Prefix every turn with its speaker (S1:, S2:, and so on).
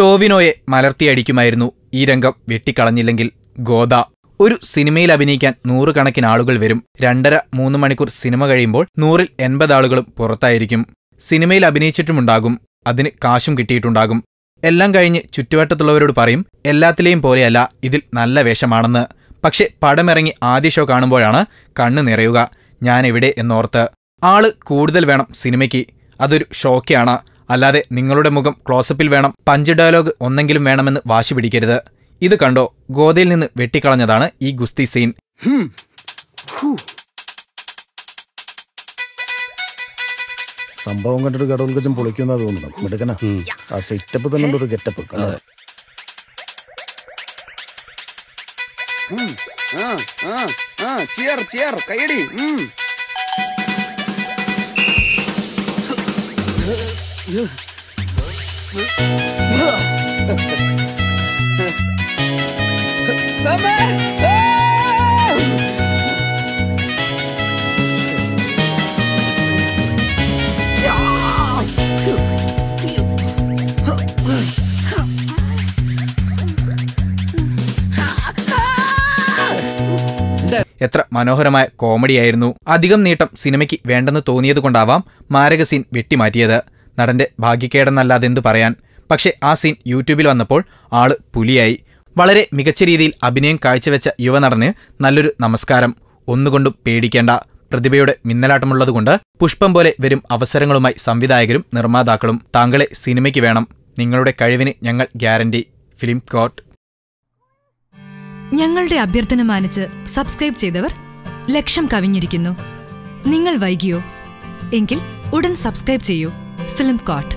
S1: ടോവിനോയെ മലർത്തിയടിക്കുമായിരുന്നു ഈ രംഗം വെട്ടിക്കളഞ്ഞില്ലെങ്കിൽ ഗോദ. ഒരു സിനിമയിൽ അഭിനയിക്കാൻ നൂറുകണക്കിന് ആളുകൾ വരും. രണ്ടര മൂന്ന് മണിക്കൂർ സിനിമ കഴിയുമ്പോൾ നൂറിൽ എൺപത് ആളുകളും പുറത്തായിരിക്കും. സിനിമയിൽ അഭിനയിച്ചിട്ടുമുണ്ടാകും. അതിന് കാശും കിട്ടിയിട്ടുണ്ടാകും. എല്ലാം കഴിഞ്ഞ് ചുറ്റുവട്ടത്തുള്ളവരോട് പറയും എല്ലാത്തിലെയും പോലെയല്ല ഇതിൽ നല്ല വേഷമാണെന്ന്. പക്ഷെ പടമിറങ്ങി ആദ്യ ഷോ കാണുമ്പോഴാണ് കണ്ണ് നിറയുക. ഞാനെവിടെ എന്നോർത്ത്. ആൾ കൂടുതൽ വേണം സിനിമയ്ക്ക്. അതൊരു ഷോക്കാണ്. അല്ലാതെ നിങ്ങളുടെ മുഖം ക്ലോസപ്പിൽ വേണം പഞ്ച് ഡയലോഗ് ഒന്നെങ്കിലും വേണമെന്ന് വാശി പിടിക്കരുത്. ഇത് കണ്ടോ ഗോതയിൽ നിന്ന് വെട്ടിക്കളഞ്ഞതാണ് ഈ ഗുസ്തി സീൻ.
S2: സംഭവം കണ്ടിട്ട് കടവുൽക്കച്ചൻ പൊളിക്കുന്ന തോന്നുന്നു. മിടുക്കന. ആ സെറ്റപ്പ് തന്നെ ഒരു ഗെറ്റപ്പ്
S3: ചിയർ ചിയർ കൈയടി.
S1: എത്ര മനോഹരമായ കോമഡിയായിരുന്നു. അധികം നീട്ടം സിനിമയ്ക്ക് വേണ്ടെന്ന് തോന്നിയതുകൊണ്ടാവാം മാരക സീൻ വെട്ടിമാറ്റിയത്. നടന്റെ ഭാഗ്യക്കേടെന്നല്ലാതെന്തു പറയാൻ? പക്ഷേ ആ സീൻ യൂട്യൂബിൽ വന്നപ്പോൾ ആൾ പുലിയായി. വളരെ മികച്ച രീതിയിൽ അഭിനയം കാഴ്ചവെച്ച യുവനടന് നല്ലൊരു നമസ്കാരം. ഒന്നുകൊണ്ടും പേടിക്കേണ്ട. പ്രതിഭയുടെ മിന്നലാട്ടമുള്ളതുകൊണ്ട് പുഷ്പം പോലെ വരും അവസരങ്ങളുമായി സംവിധായകരും നിർമ്മാതാക്കളും താങ്കളെ സിനിമയ്ക്ക് വേണം. നിങ്ങളുടെ കഴിവിന് ഞങ്ങൾ ഗ്യാരണ്ടി. Film court.
S4: ഞങ്ങളുടെ അഭ്യർത്ഥന മാനിച്ച് സബ്സ്ക്രൈബ് ചെയ്തവർ ലക്ഷം കവിഞ്ഞിരിക്കുന്നു. നിങ്ങൾ വൈകിയോ? എങ്കിൽ ഉടൻ സബ്സ്ക്രൈബ് ചെയ്യൂ. Film coat